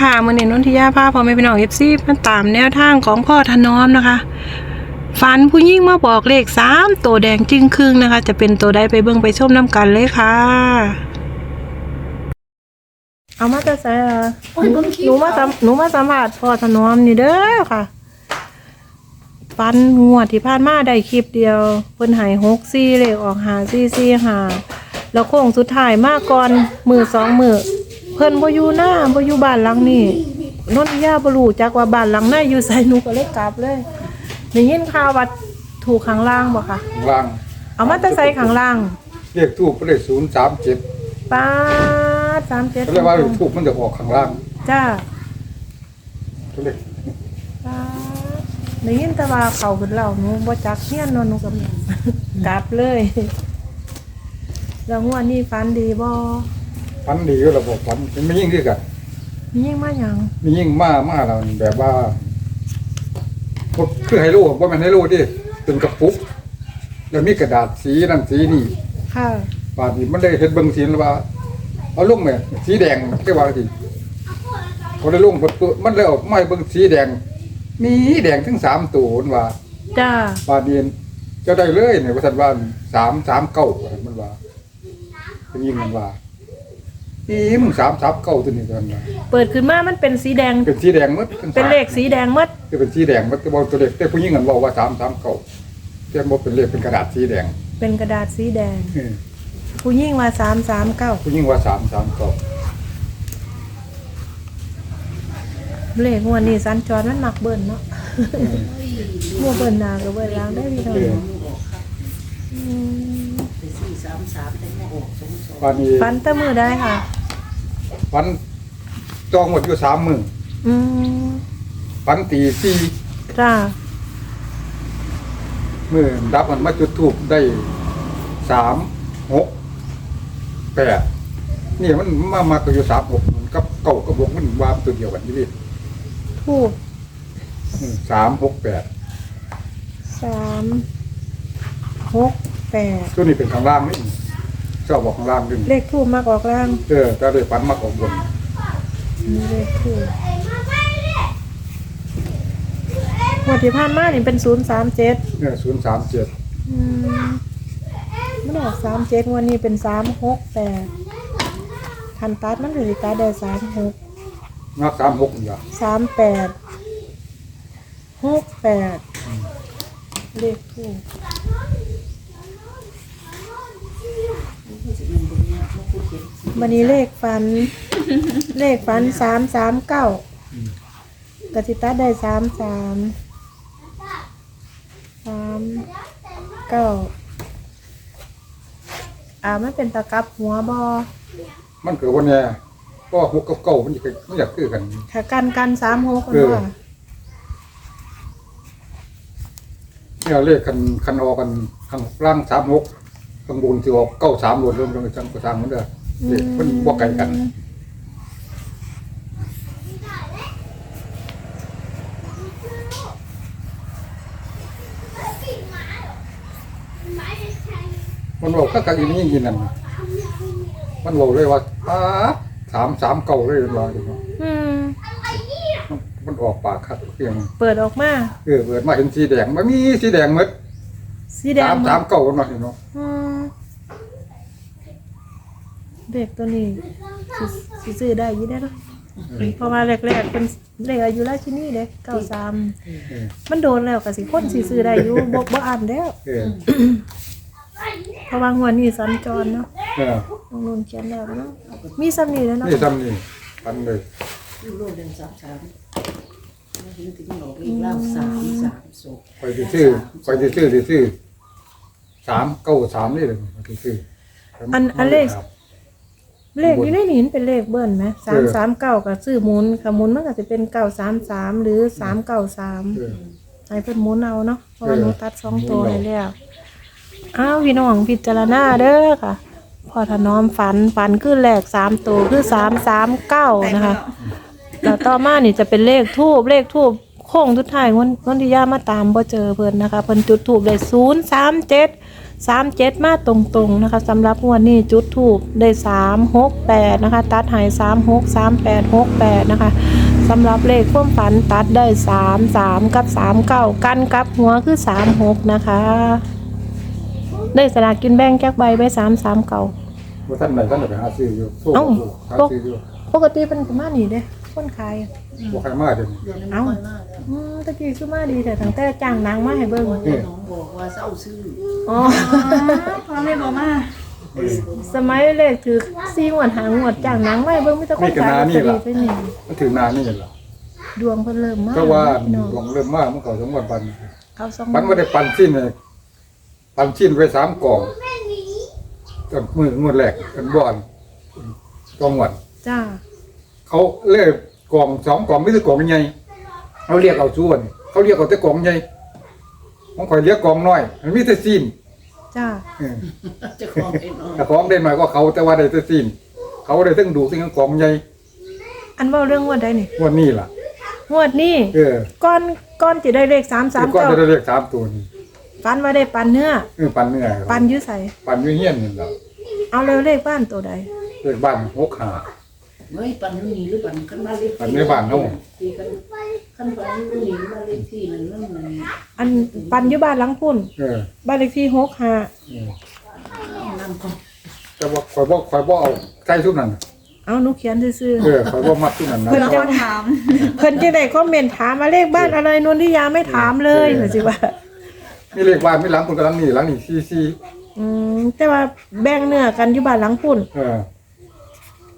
ค่ะมือนี้นนทิยาภาพพ่อแม่พี่น้องเอฟซีมาตามแนวทางของพ่อถนอมนะคะฝันผู้ยิ่งมาบอกเลขสามตัวแดงจึงครึ่งนะคะ จะเป็นตัวใดไปเบิ่งไปชมน้ำกันเลยค่ะ เอามาจะใส่ละหนูมาสัมหนูมาสัมผัสพ่อถนอมนี่เด้อค่ะฟันงวดที่ผ่านมาได้คลิปเดียวเพิ่นใหายหกซี่เลขออกหาซี่ซี่หาแล้วโค้งสุดท้ายมาก่อนมือสองมือเพิ่นบ่อยู่หน้าบ่อยู่บ้านหลังนี้นนทิยาบ่รู้จักว่าบ้านหลังไหนอยู่ไสหนูก็เลยกลับเลยได้ยินข่าวว่าถูกข้างล่างบ่คะล่างเอามาแต่ใส่ข้างล่างเรียกทูบก็เลยศูนย์สามเจ็ดป้าดสามเจ็ดก็เลยว่าทูบมันจะออกข้างล่างจ้าก็เลยป้าดได้ยินแต่ว่าเขาขึ้นเราหนูบ่จักเฮียนเนอนหนูก็ กลับเลย แล้วงวดนี้ฝันดีบ่ ฟันดีก็ระบบฟันมันไม่ยิ่งที่กันมียิ่งมาหยังมียิ่งมามาเราแบบว่าพวกคือไฮโลว่ามันไฮโลดิเป็นกระปุกแล้วมีกระดาษสีนั่นสีนี่ค่ะบาดนี้มันได้เห็นเบิ่งสีแล้วว่าเอาลงแม่สีแดงที่ว่าสิเขาได้ลงเปิดมันเลยออกไม่เบิ่งสีแดง มีแดงถึงสามตัวมันว่าจ้าบาดเดียนเจะได้เลยเนี่ยว่าสันว่าสามสามเก้ามันว่าเป็นยิงมันว่า อีมึงสามสามเก้าตัวนี้กันว่าเปิดขึ้นมามันเป็นสีแดง เป็นสีแดงหมัดเป็นเลขสีแดงหมดจะเป็นสีแดงหมัดแต่บอกตัวเด็กแต่ผู้หญิงกันบอกว่าสามสามเก้าแต่บอกเป็นเลขเป็นกระดาษสีแดงเป็นกระดาษสีแดง เออผู้ยิ่งว่าสามสามเก้าผู้หญิงว่าสามสามเก้าเลขงวดนี้สันจรมันมักเบิ่นเนาะเออมัวเบิ่นหนากับเบิ่นหล้างได้พี่น้องเอออืมบาดนี้ฝันแตะมือได้ค่ะ ฟันจองหมดอยู่สามหมื่นอืมฟันตีสี่จ้ามื่อดับมันมาจุดทูบได้สามหกแปดนี่มันมามาก็อยู่สามหกมันกับเก่ากับหกมันวามตัวเดียวกันที่นี่ทูบอืมสามหกแปดสามหกแปดตัวนี้เป็นข้างล่างนี่ ชอบบอกข้างล่างดึงเลขทูบมากออกล่างเออถ้าเลยฟันมากออกบนนี่เลขทูบงวดที่ผ่านมานี่เป็นศูนย์สามเจ็ดเนี่ยศูนย์สามเจ็ดอืมมันออกสามเจ็ดวันนี้เป็นสามหกแปดคันตัดมันถือตัดได้สามหกนักสามหกอย่างสามแปดหกแปดเลขทูบ วันนี้เลขฟัน เลขฟันสามสามเก้ากติตัดได้สามสามสามเก้าอ่ามันเป็นตะกับหัวบอมันเกิดวันเนี้ยก็หกกับเก้ามันอยากมันอยากคือกันถ้ากันกันสามหกกันเออว่าเนี่ยเลขคันคันออกกันข้างล่างสามหกข้างบนสิออกเก้าสามรวมรวมกันจังกระซังมันเด้อ เลขมันบ่ไกลกัน มันบอกก็กัอีนี่ยินนั่นมันบอกเลยว่าป้าดสามสามเก่าเลยมันว่าอยู่เนาะอืมมันมันออกปากคัดเพียงเปิดออกมาเออเปิดมาเห็นสีแดงมันมีสีแดงหมดสีแดสางมสามเก่ามันมาเห็นเนาะอืม เด็กตัวนี้สิสิซื้อได้อยี่ได้เนาะเพราะว่าแรกๆเป็นเลขอายุราชินีเด็กเก้าสามเออมันโดนแล้วก็สิคนสิซื้อได้อยู่บ่บ่อ่านแล้วเออเพราะว่าหัวนี้สัญจรเนาะเออลงนูนเขียนแล้วเนาะมีซ้ำนี่แล้วเนาะนี่ซ้ำนี่ปันเลยลูกเดือนสามสามมาถึงถึงหลอกอีกเล่าสามสามศพไปที่ซื้อไปที่ซื้อที่ซื้อสามเก้าสามนี่เลยไปที่ซื้ออันอันเลข เลขอยู่ในนี้มันเป็นเลขเบิ้ลไหมสามสามเก้ากับซื้อหมุนค่ะหมุนมันก็จะเป็นเก้าสามสามหรือสามเก้าสามเออให้เพิ่นหมุนเอาเนาะเพราะว่าเออหนูตัดสองตัวหมุนเอาให้แล้วอ้าวพี่น้องพิจารณาเด้อค่ะพอถนอมฝันฝันคือแหลกสามตัวคือสามสามเก้านะคะแล้วต่อมานี่จะเป็นเลขทูบเลขทูบโค้งทุดท้ายวันวันที่ย่ามาตามบ่เจอเพิ่นนะคะเพิ่นจุดทูบได้ศูนย์สามเจ็ด สามเจ็ดมาตรงๆนะคะสำหรับงวดนี้จุดถูกได้สามหกแปดนะคะตัดใหายสามหกสามแปดหกแปดนะคะสำหรับเลขความฝันตัดได้สามสามกับสามเก้ากันกับหัวคือสามหกนะคะ ได้สลากกินแบ่งแก้ใบไปสามสามเก่าว่าท่านไหนท่านไหนไปหาซื้ออยู่โซ่เอ้าหาซื้ออยู่ปกติเป็นกุมานี่เด้ คนขายบ่ใครมาเดี๋ยวนี้เดี๋ยวนี้ไม่ค่อยมากแล้วอืมตะกี้คือมาดีแต่ตั้งแต่จ้างนางมาให้เบิ่งวันนี้น้องบอกว่าเศร้าซื้ออ๋อพอไม่บอกมาสมัยเลขถือซีงวดหางวดจ้างนางมาให้เบิ่งมีแต่คนขายลอตเตอรี่ไปนี่มันถึงนานนี่เหรอดวงเพิ่นเริ่มมาก็ว่าพี่น้องหลงเริ่มมากมันเขาสมวันปันเขาสองปันว่าได้ปันชิ้นเลยปันชิ้นไว้สามกล่องตอนมืองวดแรกกันบอนกองหวัดจ้า เขาเรียกกล่องสองกล่องไม่ใช่กล่องใหญ่เขาเรียกเอาส่วน เขาเรียกเอาแต่กล่องใหญ่ของข่อยเรียกกล่องน้อย มันมีแต่ซีนจ้าเออจะคล้องไอ้น้องแต่ของได้หน่อยก็เขาแต่ว่าได้แต่ซีน เขาได้ทั้งดูทั้งกล่องใหญ่อันเว้าเรื่องงวดใดนี่งวดนี้ล่ะ งวดนี้เออก้อนก้อนสิได้เลข3ที่3ก้อนจะได้9เรียกสามตัวนี้ปันว่าได้ปันเนื้อ เออปันเนื้อปันอยู่ไสปันอยุ่เฮียนนี่แหละเอาแล้วเลขบ้านตัวใดเรียกบ้านหกหา เฮ้ยปันนี่หรือปันขั้นบ้านเล็กปันในบ้านเฮาที่ขั้นขั้นปันนี่บ้านเล็กที่นั่นนั่นนั่นอันปันอยู่บ้านหลังพุ่นเออบ้านเลขที่65เออน้ำก็แต่ว่าข่อยบ่ข่อยบ่เอาใส่ชุดนั้นเอาหนูเขียนซื่อเออข่อยบ่มักชุดนั้นนะเพิ่นเราจะคนถามๆเพิ่นจะได้คอมเมนต์ถามมาเลขบ้านอะไรนนทิยาไม่ถามเลยเหรอสิว่ามีเลขบ้านมีหลังคนกับหลังนี่หลังนี่ซีซีอืมแต่ว่าแบ่งเนื้อกันอยู่บ้านหลังพุ่น เออ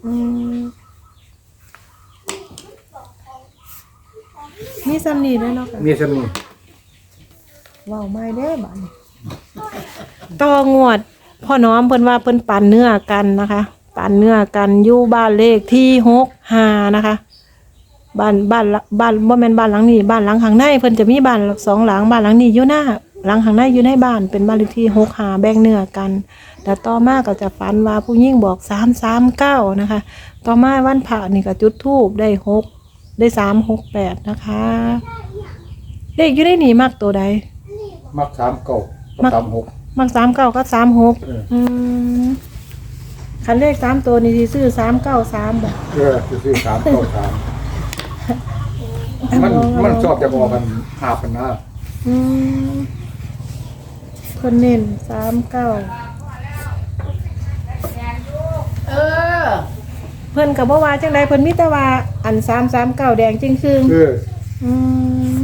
อืม มีซ้ำนี่ด้วยเนาะค่ะมีซั่นนี่ว้าวไม่ได้บ้านต่องวด พ่อน้อมเพิ่นว่าเพิ่นปั่นเนื้อกันนะคะ ปั่นเนื้อกันอยู่บ้านเลขที่หกห้านะคะ บ้านบ้านละบ้านบ่แม่นบ้านหลังนี้บ้านหลังข้างในเพิ่นจะมีบ้านสองหลังบ้านหลังนี้อยู่หน้าหลังข้างในอยู่ในบ้านเป็นบ้านเลขที่หกห้าแบ่งเนื้อกัน แต่ต่อมาก็จะฝันว่าผู้หญิงบอกสามสามเก้านะคะ ต่อมาวันพระนี่ก็จุดธูปได้หก ได้สามหกแปดนะคะ เลขอยู่ในนี่มักตัวใด มักสามเก้ามักับกสามหก มักสามเก้าก็สามหกเอออื มคันเลขสามตัวนี่สิซื้อสามเก้าสามแบบ เออซื้อสามเก้าสามมันมันชอบจะบอกกันหาพันหน้าอืมเพิ่นเน้นสามเก้า เออ เพิ่นกับว่าว่าจังไดเพิ่นมีแต่ว่าอันสามสามเก้าแดงจริงคืงเอออืม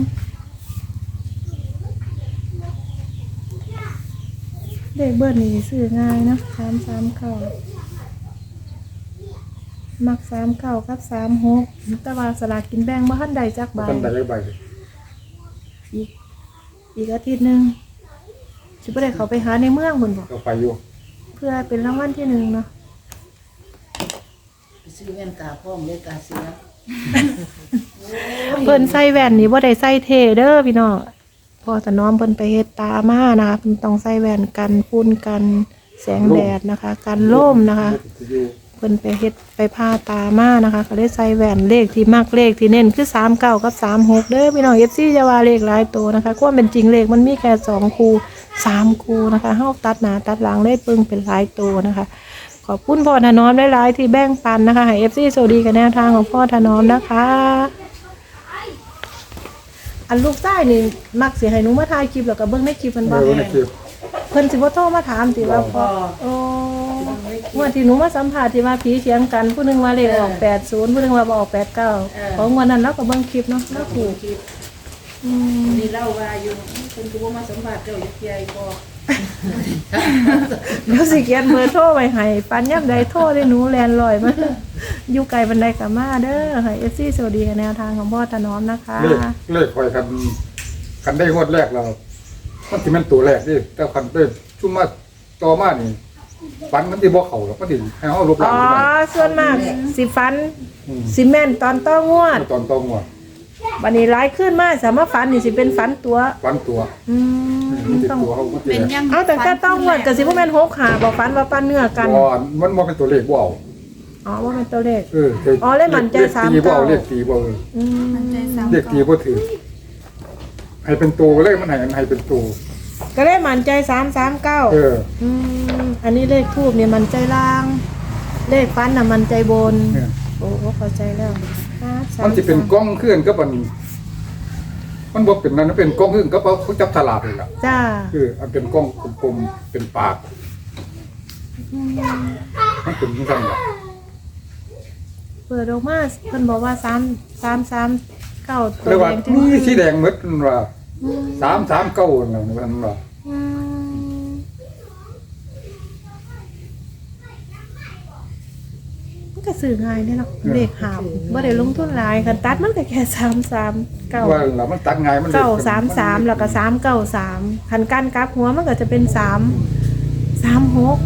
เลขเบิ้ลนี่ซื้อง่ายนะสามสามเก้ามักสามเก้ากับสามหกแต่ว่าสลากกินแบ่งบ่ทันใดจักใบท่านใดใบอีกอีกอาทิตย์หนึงสิบ่ได้เขาไปหาในเมืองพุ่นบ่ก็ไปอยู่เพื่อเป็นรางวัลที่หนึ่งเนาะไป ซื้อแว่นตาพ่อมเลยตาเสียเพิ่นใส่แว่นนี่บ่ได้ใส่เทเด้อพี่น้องพอถนอมเพิ่นไปเฮ็ดตามานะคะเพิ่นต้องใส่แว่นกันฝุ่นกันแสงแดดนะคะ กันล่มนะคะเพิ่นไปเฮ็ดไปผ่าตามานะคะก็เลยใส่แว่นเลขที่มักเลขที่เน้นคือ39กับ36เด้อพี่น้อง FC จะว่าเลขหลายตัวนะคะความเป็นจริงเลขมันมีแค่2คู่3คู่นะคะเฮาตัดหนาตัดหลังเลยปึงเป็นหลายตัวนะคะ ขอบคุณพ่อถนอมหลายๆที่แบ่งปันนะคะให้ FC สวัสดีกับแนวทางของพ่อถนอมนะคะ อันลูกใต้นี่มักสิให้หนูมาถ่ายคลิปแล้วก็เบิ่งในคลิปเพิ่นเอบ่อในคลิปเพิ่นสิบ่โทรมาถามติว่าพ่อโอ้เมื่อที่หนูมาสัมภาษณ์ที่ว่าผีเถียงกันผู้หนึงว่าเลขออก80ผู้หนึงว่าบ่ออก89ของวันนั้นเราก็เบิ่งคลิปเนาะเราถูกอืมนี่เล่าว่าอยู่คนก็บ่มาสัมผัสเจ้าอยู่ใหญ่พอ เดี๋ยวสิเขียนเบอร์โทรไว้ให้ปันยามใดโทรได้หนูแลนลอยมาอยู่ไกลบันไดก็มาเด้อให้ FC สวัสดีกับแนวทางของพ่อถนอมนะคะ เลขเลขคอยกันกันได้งวดแรกเรามันที่มันตัวแรกดิแต่คันได้ชุ่มมาต่อมานี่ฝันมันที่บ่เขาหรอกมันที่ให้เขาลบหลัอ๋งอขึ้นมาส่วนมากสิฟันมสิแม่นตอนต้องงวด ตอนต้องงวด วันนี้ร้ายขึ้นมาสามารถฝันนี่สิเป็นฝันตัวฝันตัวอืมมันติดต้องตัวเขามันติเป็ดนยังเอาแต่ถ้าต้องงวดก็สิบ่แม่นหกหาบอกฝันว่าปั้นเนื้อกัน บ่มันบ่เป็นตัวเลขบ่เอาอ๋อว่าเป็นตัวเลข เอออ๋อเลขมันใจเลขสามตีบ่เก้าเอาเลขตีบ่เอออืมมันใจสามเลขตีบ่ถือให้เป็นตัวเลขมันให้ให้เป็นตัวก็ได้มั่นใจสามสามเก้าเอออืมอันนี้เลขทูบเนี่ยมันใจล่าง เลขฟันน่ะมันใจบน เนี่ยโอ้โหเข้าใจแล้วห้า สามันจะเป็นกล้องเคลื่อนก็มันมันบอกเป็นนั้นมันเป็นกล้องเคลื่อนก็เพราะเขาจับฉลากเลยล่ะจ้าคือมันเป็นกล้องกลมๆเป็นปากมันเป็นที่สั่งล่ะเปิดออกมาเพิ่นบอกว่าสามสามสามเก้าตัวเรียกแดว่างจริงมีสีแดงหมดนั่นว่าอืมสามสามเก้านั่นนั่นว่า อืมมัน ก็สื่อง่ายเนี่ยเนาะเลขหามบ่ได้ลงทุนหลายคันตัดมันก็แค่สามสามเก้าว่าล่ะมันตัดไงายมันเก้าสามสามแล้วก็สามเก้าสามคันกั้นกราฟหัวมันก็จะเป็นสามสามหก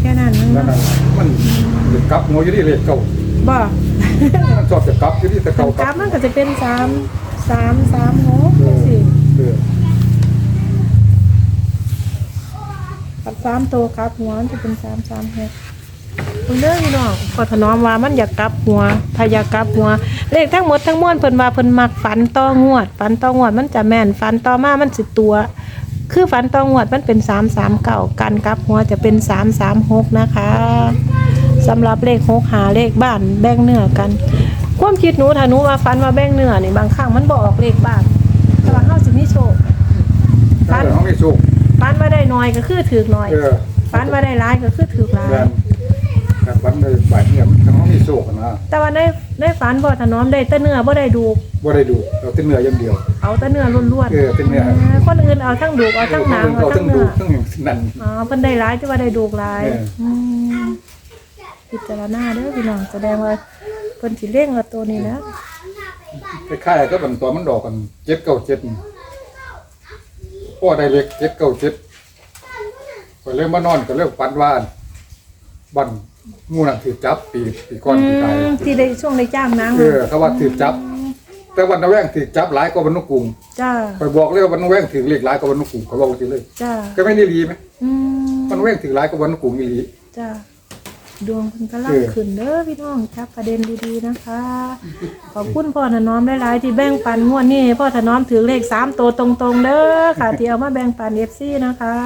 แค่นั้นนั่นเนาะน่ะมันจะกลับหัวอยู่ที่เลขเก้าบ่มันชอบจะกลับอยู่ที่แต่คัเก้านกราฟมันก็จะเป็นสามสามสามหกเอจังอซี่เออกับสามตัวกราฟหัวมันจะเป็นสามสามหก คุณเด้อพี่น้องพอถนอมว่ามันอยากกลับหัวถ้าอยากกลับหัว เลขทั้งหมดทั้งมวลเพิ่นว่าเพิ่นมักฝันต่องวดฝันต่องวดมันจะแม่นฝันต่อมามันสิตัว คือฝันต่องวดมันเป็นสามสามเก่าการกลับหัวจะเป็นสามสามหกนะคะสำหรับเลขหกหาเลขบ้านแบ่งเนื้อกัน ความคิดหนูถ้าหนูว่าฝันว่าแบ่งเนื้อนี่บางครั้งมันบออกเลขบ้านแต่ว่าเฮาสิมีโชคเออเขาไม่สู้ฝันว่าได้น้อยก็คือถือน้อยเออฝันว่าได้ร้ายก็คือถือร้าย แม่น แต่วันในบ่ายเนี่ยมันเขาไม่สู้กันนะแต่ว่าในในฝันบ่ถนอมได้แต่เนื้อบ่ได้ดูกว่าได้ดูเราเต้นเนื้ออย่างเดียว เอาแต่เนื้อล้วนเออเป็นเนื้อคนอื่นเอาทั้งดูกเอาทั้งหนังเอาเราทั้ต้งองดูเนื้อต้องอย่างนั้น อ๋อเพิ่นได้ร้ายที่ว่าได้ดูกร้ายเอออื มพิจารณาเด้อพี่น้องแสดงว่าเพิ่นสิเร่งเอาตัวนี้นะคล้ายๆก็เป็นตัวมันดอกกันเจ็ดเก้าเจ็ดพ่อได้เล็กเจ็ดเก้าเจ็ดก็เลยมานอนก็เลยฝันว่าบัน งูน่ะถือจับปีปีก้อนปีกายอืมที่ได้ช่วงได้จ้างนางเออเขาว่าถือจับ แต่วันนแวงถือจับหลายกว่าวันนกกรุงจ้าไปบอกเลยว่าวันนแวงถือเล็กหลายกว่าวันนกกรุงเขาบอกสิเลยจ้าก็ไม่ได้รีไหมอืมวันนแวงถือหลายกว่าวันนกกรุงอีหลีจ้าดวงเพิ่นกำลัเองอขึ้นเด้อพี่น้องจับประเด็นดีๆนะคะ ขอบคุณพ่อถนอมหลายๆที่แบ่งปันงวดนี้ให้พ่อถนอมถือเลขสามตัวตรงๆเด้อค่ะที่เอามาแบ่งปัน FC นะคะ